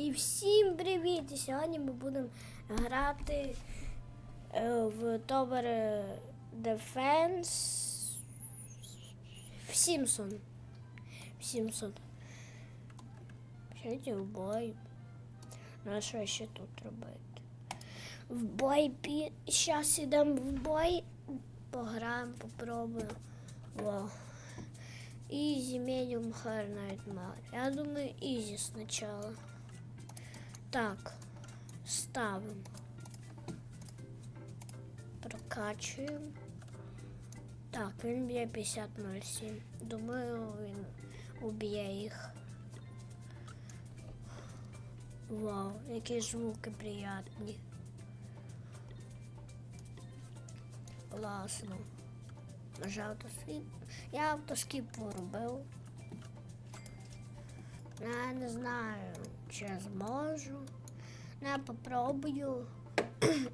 І всім привіт! І сьогодні ми будемо грати е, в Tower Defense в Сімсон. В Сімсон. Сьогодні в бой. Ну а що ще тут робити? В бой пі... Зараз йдемо в бой. Пограємо, попробуємо. Во. Easy, medium, hard, nightmare. Я думаю, easy сначала. Так, ставимо. Прокачуємо. Так, він б'є 50.07. Думаю, він уб'є їх. Вау, які звуки приятні. Класно. Нажав автоскіп. Я автоскіп поробив. Я не знаю, чи зможу. Я попробую.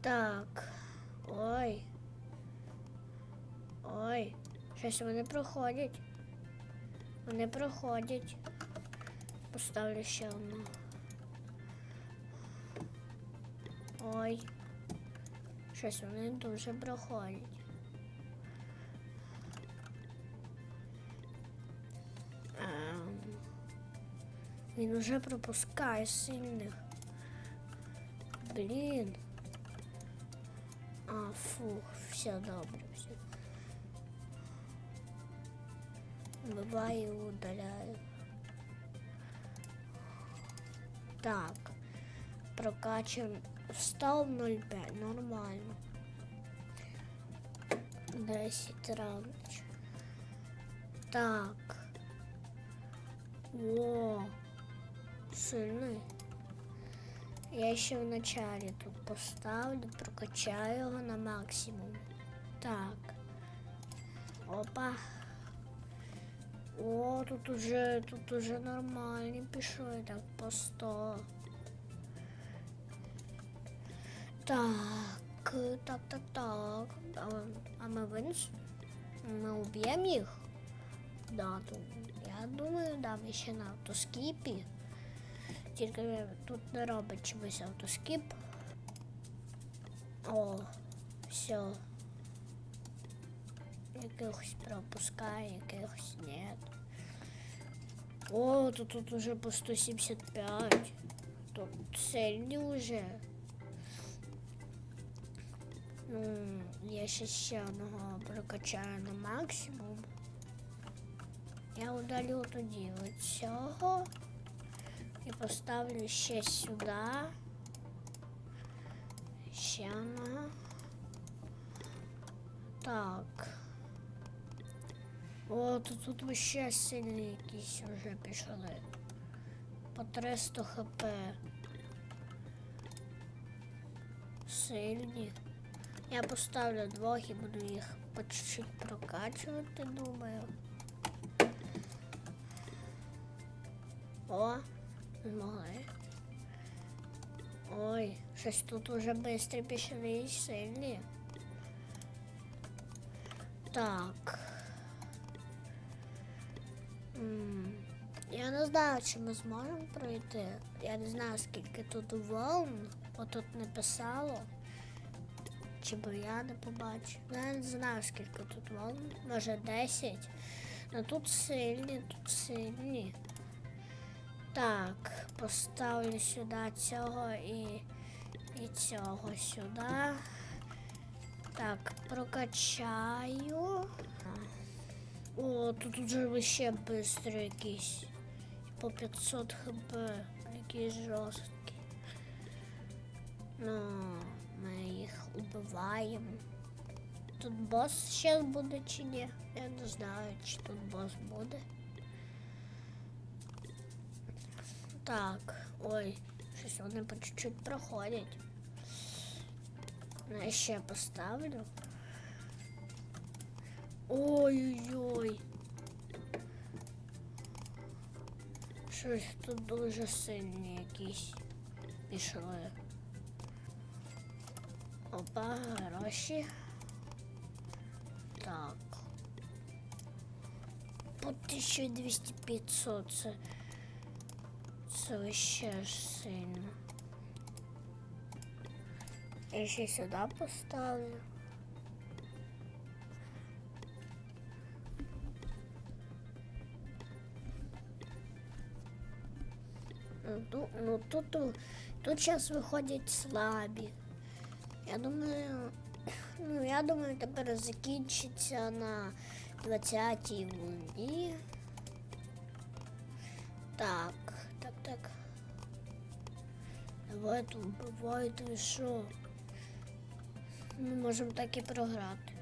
так. Ой. Ой. Щось вони проходять. Вони проходять. Поставлю ще одну. Ой. Щось вони дуже проходять. Він уже пропускає сильних. Блін. А, фух, все добре, все. Буває і удаляю. Так. Прокачуємо. Встав 0,5, нормально. 10 ранч. Так. О, Сильний. Я ще в началі тут поставлю, прокачаю його на максимум. Так. Опа. О, тут уже, тут уже нормально пішли, так по 100. Так, так, так, так. А, а ми винес? Ми уб'ємо їх? Да, тут, я думаю, да, ми ще на автоскіпі. Тільки тут не робить чомусь автоскіп. О, все. Якихось пропускає, якихось нет. О, тут, тут уже по 175. Тут сильні вже. Ну, я ще ще одного прокачаю на максимум. Я удалю тоді от цього І поставлю ще сюди. Ще одного. Так. О, тут, тут вообще сильні якісь вже пішли. По 300 хп. Сильні. Я поставлю двох і буду їх по чуть-чуть прокачувати, думаю. О, змогли. Ой, щось тут уже швидко пішли і сильні. Так. М, Я не знаю, чи ми зможемо пройти. Я не знаю, скільки тут волн. Отут написало. Чи бо я не побачу. Ну, Я не знаю, скільки тут волн. Може 10. Ну тут сильні, тут сильні. Так, поставлю сюди цього і, і цього сюди. Так, прокачаю. О, тут уже вообще быстро якісь. По 500 хп. Якісь жорсткі. Ну, ми їх убиваємо. Тут бос ще буде чи ні? Я не знаю, чи тут бос буде. Так, ой, щось вони по чуть-чуть проходять. Я ще поставлю. Ой-ой-ой. Щось тут дуже сильні якісь пішли. Опа, гроші. Так. По 1200 500 це це ще ж сильно. Я ще сюди поставлю. Ну, тут, ну тут, тут, тут зараз виходять слабі. Я думаю, ну я думаю, тепер закінчиться на 20-й луні. Так, так, Давайте вбивайте ви що? Ми можемо так і програти.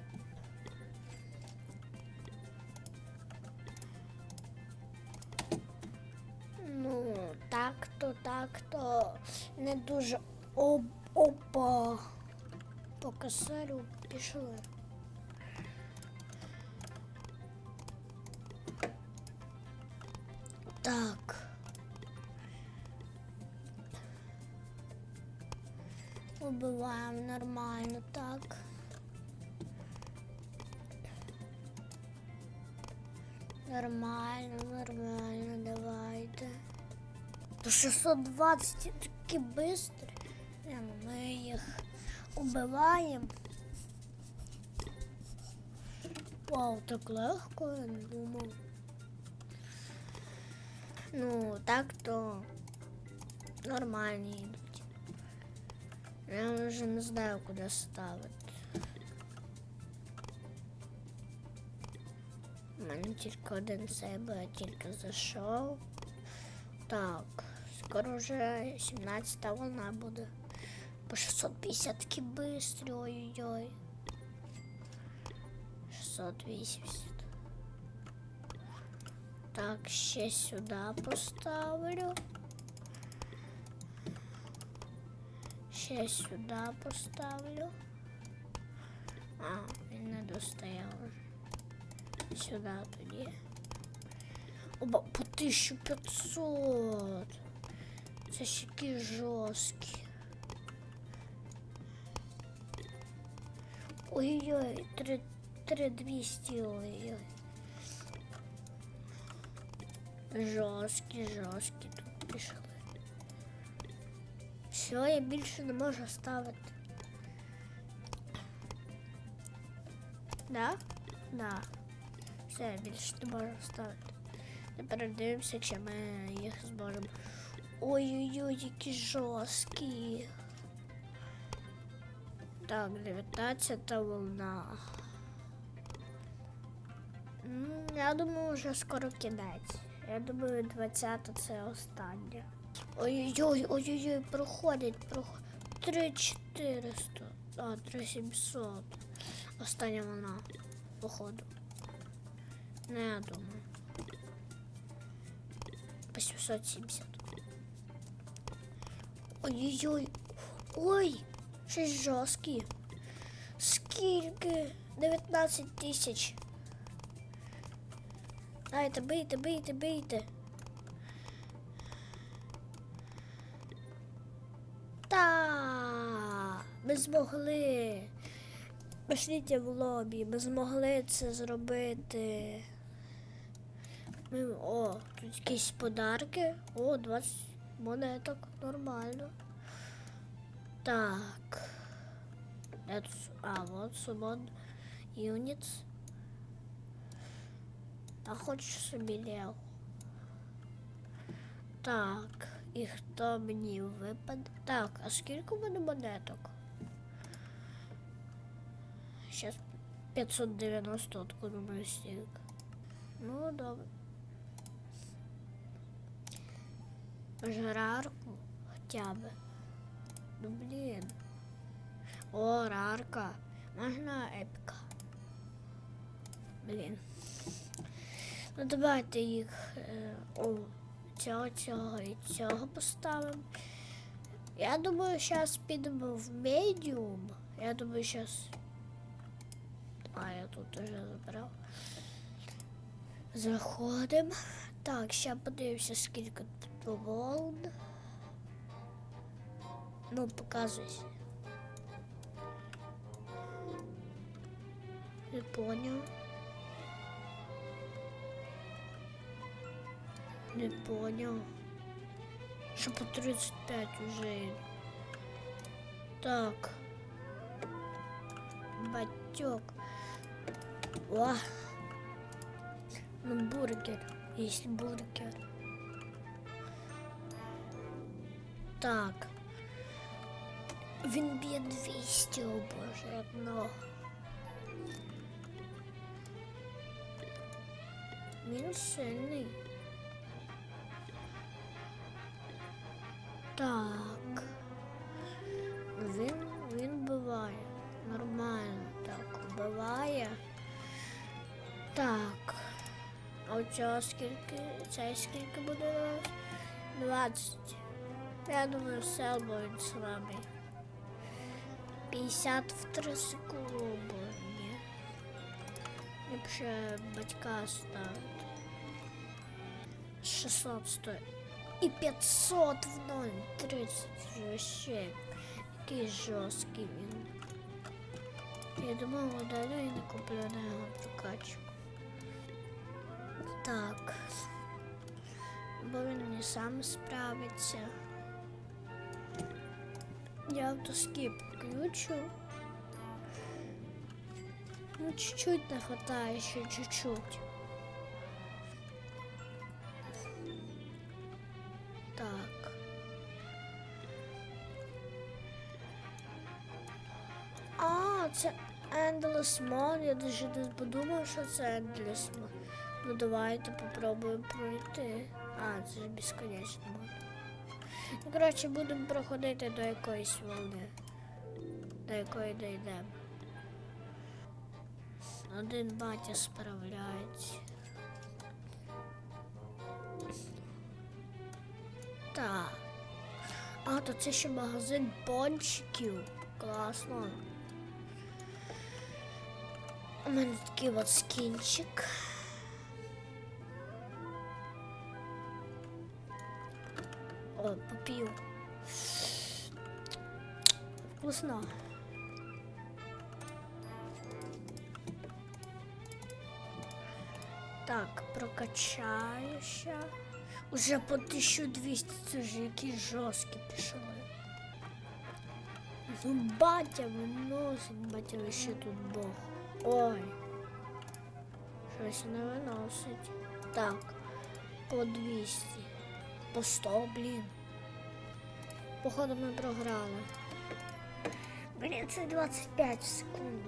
Ну, так-то, так-то не дуже об опа. По косарю пішли. Так. Убиваємо нормально, так. Нормально, нормально, давайте. До 620 такі бистрі. Ми їх убиваємо. Вау, так легко, я не думав. Ну, так то нормальні йдуть. Я вже не знаю, куди ставити. У мене тільки один себе, я тільки зайшов. Так, скоро вже 17 волна буде. По 650 таки бистрі, ой-ой-ой. 680. Так, ще сюди поставлю. Ще сюди поставлю. А, він не достояв. Сюди тоді. Оба по 1500. Це ж які жорсткі. Ой-ой, 3, 3200, ой-ой. Жорсткі, жорсткі тут пішли. Все, я більше не можу ставити. Да? Да. Все, я більше не можу ставити. Тепер дивимося, чи ми їх зможемо. Ой-ой-ой, які жорсткі. Так, 19 волна. Я думаю, вже скоро кінець. Я думаю, 20 це останнє. Ой-ой-ой, ой-ой-ой, проходять, проходять. 3400. А, 3700. Остання вона, походу. Не я думаю. По 770. Ой-ой-ой. Ой, щось жорсткі. Скільки? 19 тисяч. Дайте, бийте, бийте, бийте. Ми змогли. Пошліть в лобі, ми змогли це зробити. Ми, о, тут якісь подарки. О, 20 монеток, нормально. Так. А, вот Summon Units. А хочу собі Лео. Так, і хто мені випаде? Так, а скільки в мене монеток? Сейчас 590 откуда мене стільки. Ну, добре. Жарарку хоча б. Ну, блін. О, рарка. Можна епіка. Блін. Ну давайте їх е, о, цього, цього і цього поставимо. Я думаю, зараз підемо в медіум. Я думаю, зараз. А, я тут уже забрав. Заходимо. Так, ще подивимося, скільки тут волн. Ну, показуйся. Не понял. Не понял. Що по 35 уже. Так. Батьок. О. Ну, бургер. Есть бургер. Так. Він б'є 200, о боже, як много. Він сильний. Так. Цього скільки? Цей скільки буде раз? 20. Я думаю, все, бо він слабий. 50 в 3 секунди. Ні. Ліпше батька ставити. 600 стоїть. І 500 в 0. 30 вже ще. Який жорсткий він. Я думаю, удалю і не куплю на його прокачку. Так. Бо він не сам справиться. Я автоскип включу. Ну, чуть-чуть не хватает, еще чуть-чуть. Так. А, це Endless Mode. Я даже не подумав, що це Endless Mode. Ну давайте попробуємо пройти. А, це ж безконечний мод. Ну, коротше, будемо проходити до якоїсь волни. До якої дійдемо. Один батя справляється. Так. А, то це ще магазин пончиків. Класно. У мене такий от скінчик. Ой. Вкусно. Так, прокачаю ще. Уже по 1200, це ж які жорсткі пішли. Ну, батя виносить, батя ще тут Бог. Ой. Щось не виносить. Так, по 200. По 100, блін. Походу ми програли. Блін, це 25 секунд.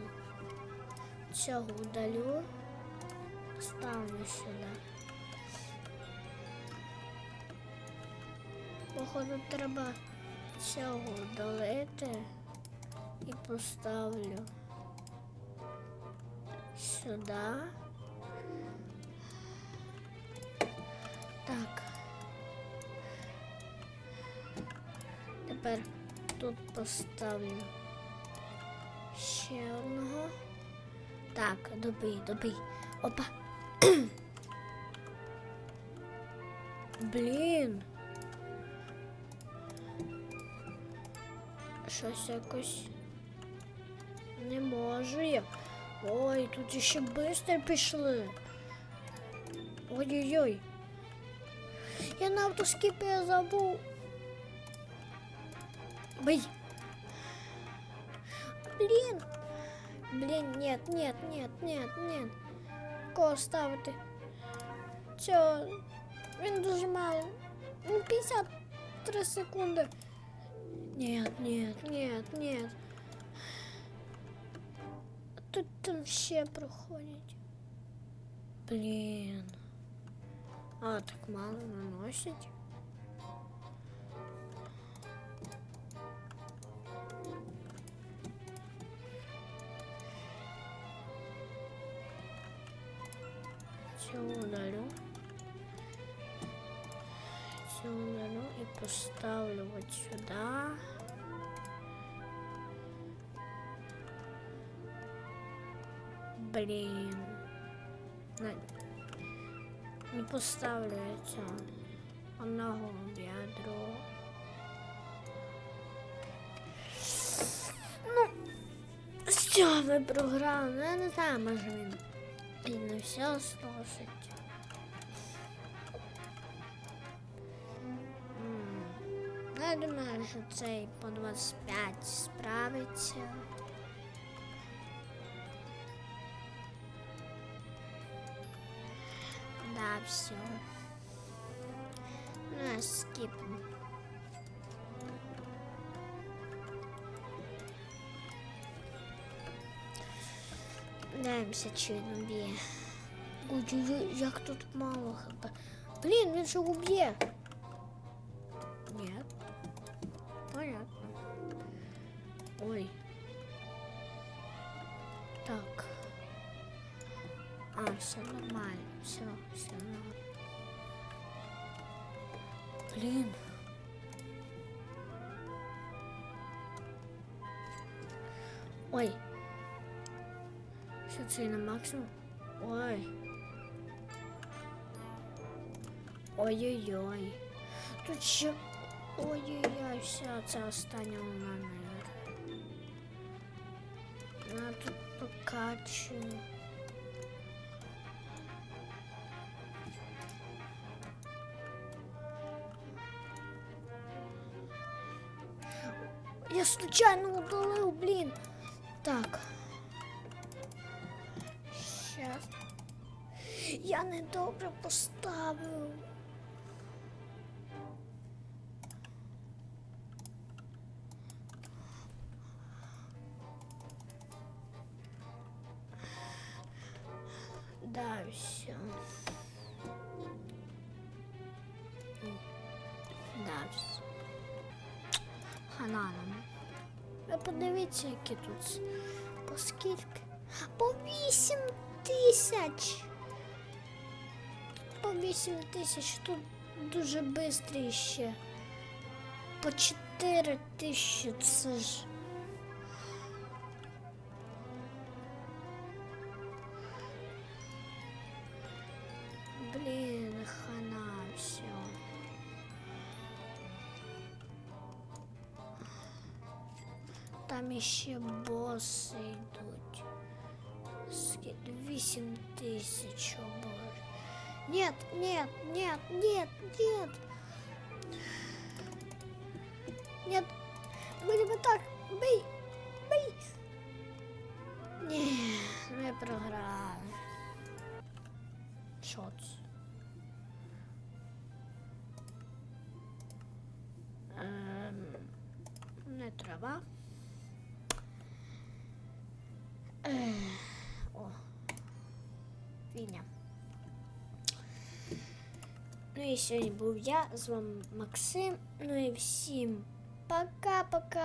Цього удалю. Ставлю сюди. Походу треба цього удалити і поставлю сюди. Так. Тепер тут поставлю ще одного. Так, добий, добий. Опа. Блін. Щось якось не можу я. Ой, тут ще швидко пішли. Ой-ой-ой. Я на автоскіпі забув. Бей. Блін. Блін, нет, нет, нет, нет, нет. Кого ставити? Цього. Він дуже мало. Ну, 53 секунди. Нет, нет, нет, нет. Тут там ще проходять. Блін. А, так мало наносять. Цю. Цю удалю и поставлю вот сюда. Блин. На- Не поставлю цього. Одного ядро. Ну, з цього ми програли. Я не знаю, може він і не все. М. Я думаю, що цей по 25 справиться. Да, все. Ну, скипнем. Даємося чи він уб'є. Ой-ой-ой, як тут мало хп. Блін, він же уб'є. Ні. Понятно. Ой. Так. А, все нормально. Все, все нормально. Блін. Ой. Це на максимум? Ой. Ой-ой-ой. Тут ще. Ой-ой-ой, все, це остання луна, наверное. Я тут покачу. Я случайно удалив, блін. Так. Я недобре поставив. 8 тисяч, тут дуже швидше. По 4 тисячі це ж. Блін, а хана все. Там ще боси йдуть. 8 тисяч оборотів. Нет, нет, нет, нет, нет. Нет. Будемо так. Бий. Бий. Ні, ми програли. Що і сьогодні був я, з вами Максим. Ну і всім пока-пока.